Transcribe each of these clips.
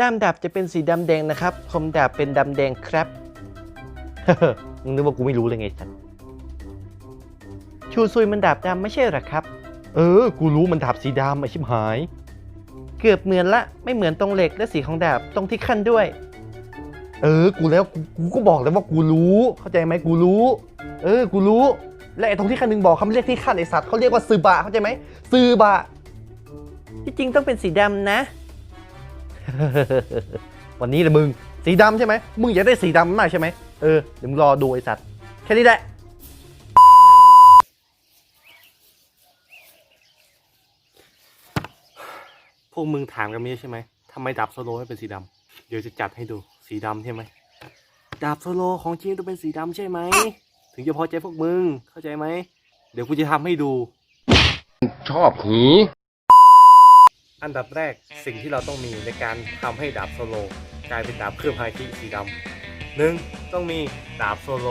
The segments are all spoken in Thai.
ด้ามดาบจะเป็นสีดำแดงนะครับ คมดาบเป็นดำแดงครับ มึงนึกว่ากูไม่รู้เลยไงสันชูซุยมันดาบดำไม่ใช่เหรอครับ เออ กูรู้มันดาบสีดำไอชิบหาย เกือบเหมือนละ ไม่เหมือนตรงเหล็กและสีของดาบตรงที่ขั้นด้วย เออ กูแล้ว กูกูก็บอกแล้วว่ากูรู้ เข้าใจไหมกูรู้ เออ กูรู้ และไอ้ตรงที่ขั้นหนึ่งบอกเขาไม่เรียกที่ขั้นไอสัตว์เขาเรียกว่าซือบะเข้าใจไหมซือบะที่จริงต้องเป็นสีดำนะ วันนี้แหละมึงสีดำใช่ไหมมึงอยากได้สีดำมากใช่ไหมเออเดี๋ยวมึงรอดูไอสัตว์แค่นี้แหละพวกมึงถามกันไม่ใช่ไหมทำไมดาบโซโลไม่เป็นสีดำเดี๋ยวจะจัดให้ดูสีดำใช่ไหมดาบโซโลของจริงต้องเป็นสีดำใช่ไหม ถึงจะพอใจพวกมึงเข้าใจไหม เดี๋ยวกูจะทำให้ดู ชอบหี อันดับแรกสิ่งที่เราต้องมีในการทำให้ดาบโซโลกลายเป็นดาบเครื่องฮาคิสีดำหนึ่งต้องมีดาบโซโล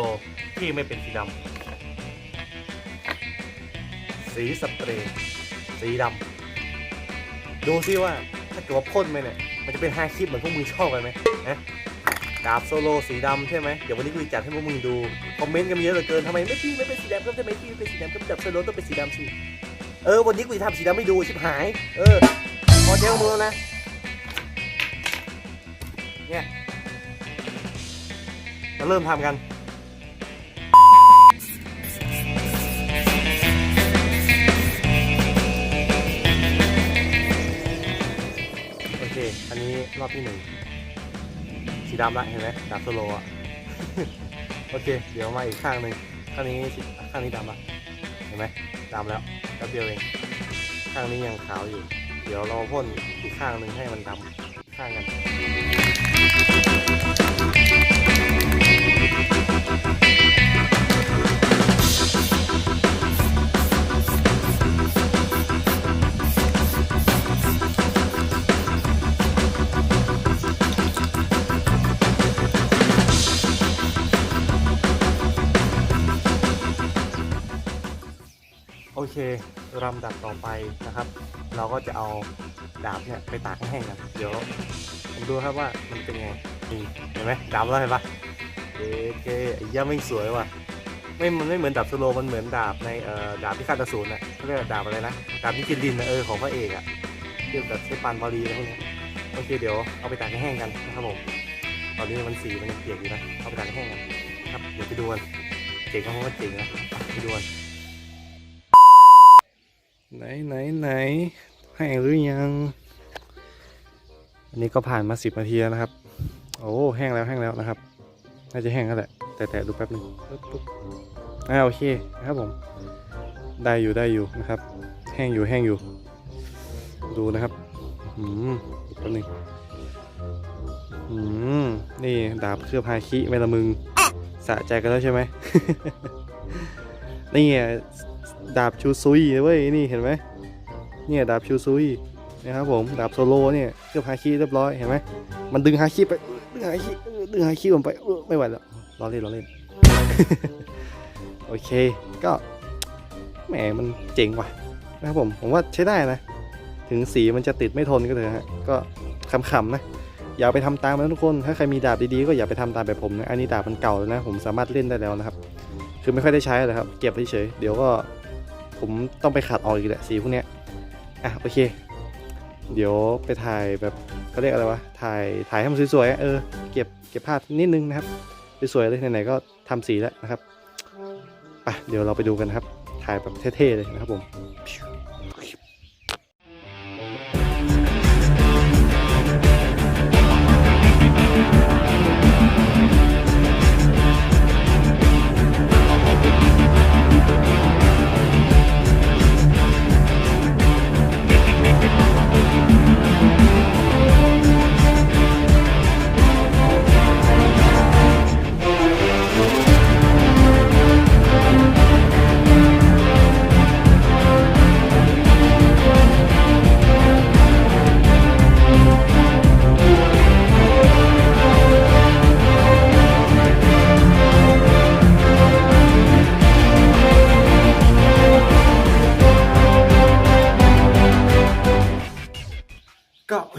ที่ไม่เป็นสีดำสีสเปรย์สีดำดูซิว่าถ้าเกิดว่าพ่นไปเนี่ยมันจะเป็นฮาคิเหมือนพวกมึงชอบกันไหมนะดาบโซโลสีดำใช่ไหมเดี๋ยววันนี้กูจะจัดให้พวกมึงดูคอมเมนต์กันมาเยอะเหลือเกินทำไมไม่พี่ไม่เป็นสีดำก็ทำไมพี่เป็นสีดำก็ดาบโซโลต้องเป็นสีดำสิเออวันนี้กูจะทำสีดำให้ดูชิบหาย เออ พอเจ้ามือนะ เนี่ยมาเริ่มทำกันโอเค อันนี้รอบที่หนึ่งสีดำละเห็นไหมดาบโซโลอะโอเค เดี๋ยวมาอีกข้างหนึ่งข้างนี้สีข้างนี้ดำละเห็นไหมดำแล้วแป๊บเดียวเอง ข้างนี้ยังขาวอยู่ ดี๋ยวเราพ่นอีกข้างหนึ่งให้มันดำข้างกัน เคลำดับต่อไปนะครับ เราก็จะเอาดาบเนี่ยไปตากให้แห้งกันเดี๋ยวผมดูครับว่ามันเป็นไงนี่เห็นไหมดำแล้วเห็นปะโอเคไอ้ย่าไม่สวยว่ะไม่มันไม่เหมือนดาบสโลมันเหมือนดาบในเอ่อดาบพิฆาตอสูรน่ะเขาเรียกว่าดาบอะไรนะดาบนิกินดินนะเออของพระเอกอะเรียกแบบใช้ปานบาลีอะไรพวกนี้โอเคเดี๋ยวเอาไปตากให้แห้งกันนะครับผมตอนนี้มันสีมันยังเปียกอยู่นะเอาไปตากให้แห้งกันครับเดี๋ยวไปดูกันเจ๋งก็เพราะว่าเจ๋งนะไปดูกัน ไหนไหนไหนแห้งหรือยัง อันนี้ก็ผ่านมาสิบนาทีแล้วนะครับ โอ้แห้งแล้วแห้งแล้วนะครับ น่าจะแห้งแล้วแหละ แต่แต่ดูแป๊บหนึงปึ๊บปึ๊บอ่าโอเคนะครับผม ได้อยู่ได้อยู่นะครับ แห้งอยู่แห้งอยู่ ดูนะครับอืมแป๊บหนึงอืมนี่ดาบเคลือบฮาคิเมละมึง สะใจกันแล้วใช่ไหมนี่ ดาบชูซุยเว้ยนี่เห็นไหมเนี่ยดาบชูซุยนะครับผมดาบโซโลเนี่ยเคลือบฮาคิเรียบร้อยเห็นไหมมันดึงฮาคิไปดึงฮาคิดึงฮาคิผมไปเออไม่ไหวแล้วล้อเล่นล้อเล่นโอเคก็แหมมันเจ๋งว่ะนะครับผมผมว่าใช้ได้นะ ถึงสีมันจะติดไม่ทนก็เถอะฮะก็ขำๆนะอย่าไปทำตามนะทุกคนถ้าใครมีดาบดีๆก็อย่าไปทำตามแบบผมนะอันนี้ดาบมันเก่าแล้วนะผมสามารถเล่นได้แล้วนะครับ คือไม่ค่อยได้ใช้เลยครับ เก็บเฉยๆเดี๋ยวก็ ผมต้องไปขัดออกอีกแหละสีพวกเนี้ยอะโอเค เดี๋ยวไปถ่ายแบบเขาเรียกอะไรวะถ่ายถ่ายให้มันสวยๆเออเก็บเก็บภาพนิดนึงนะครับสวยๆเลยไหนๆก็ทำสีแล้วนะครับป่ะเดี๋ยวเราไปดูกันนะครับ ถ่ายแบบเท่ๆเลยนะครับผม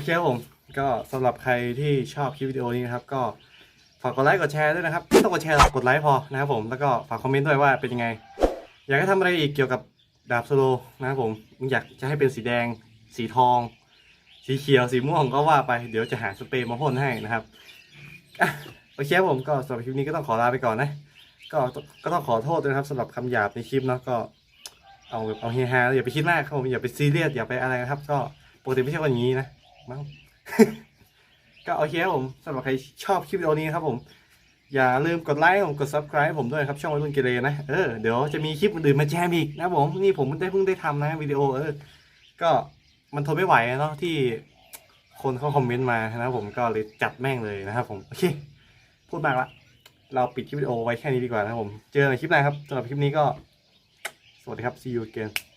คครับผมก็สำหรับใครที่ชอบคลิปวิดีโอนี้นะครับ ก็ฝากกดไลค์กดแชร์ด้วยนะครับไม่ต้องกดแชร์หรอกกดไลค์พอนะครับผมแล้วก็ฝากคอมเมนต์ด้วยว่าเป็นยังไง อยากให้ทำอะไรอีกเกี่ยวกับดาบโซโลนะครับผมอยากจะให้เป็นสีแดง สีทอง สีเขียวสีม่วงก็ว่าไปเดี๋ยวจะหาสเปรย์มาพ่นให้นะครับโอเคครับผมก็สำหรับคลิปนี้ก็ต้องขอลาไปก่อนนะก็ก็ต้องขอโทษด้วยนะครับสำหรับคำหยาบในคลิปเนาะก็เอาแบบเอาเฮฮาอย่าไปคิดมากครับผมอย่าไปซีเรียสอย่าไปอะไรนะครับ ก็ปกติไม่ใช่คนอย่างนี้นะ มั้ง ก็โอเคครับผมสำหรับใครชอบคลิปวิดีโอนี้ครับผม อย่าลืมกดไลค์ผมกด subscribe ผมด้วยครับ ช่องวัยรุ่นเกเรนะ เออ เดี๋ยวจะมีคลิปอื่นๆมาแจมอีกนะผม นี่ผมได้เพิ่งได้ทำนะวิดีโอเออ ก็มันทนไม่ไหวเนาะที่คนเขาคอมเมนต์มานะครับผมก็เลยจัดแม่งเลยนะครับผม โอเค พูดมากละ เราปิดคลิปวิดีโอไว้แค่นี้ดีกว่านะครับผม เจอกันในคลิปหน้าครับสำหรับคลิปนี้ก็ สวัสดีครับ see you again